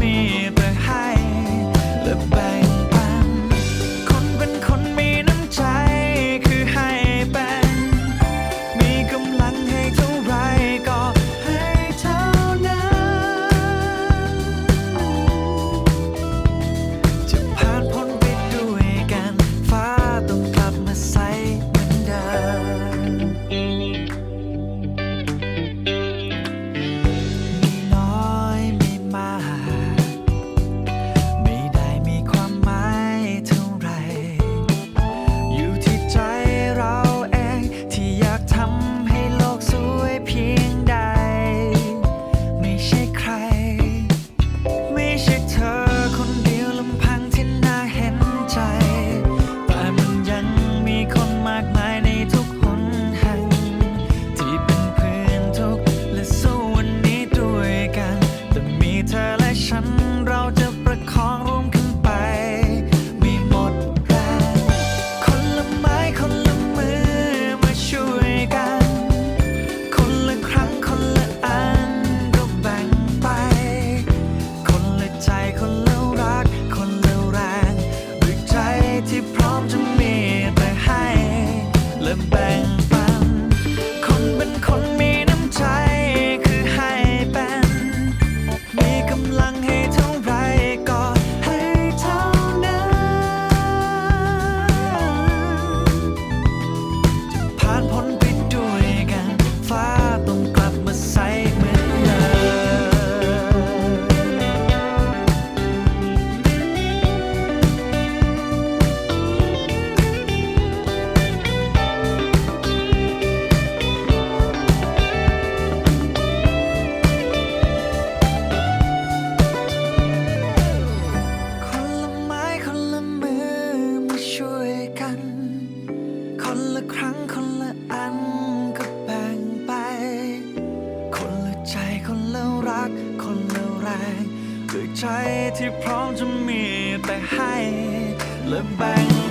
มีแต่ให้และแบ่ ที่พร้อมจะมีแต่ให้และแบ่ง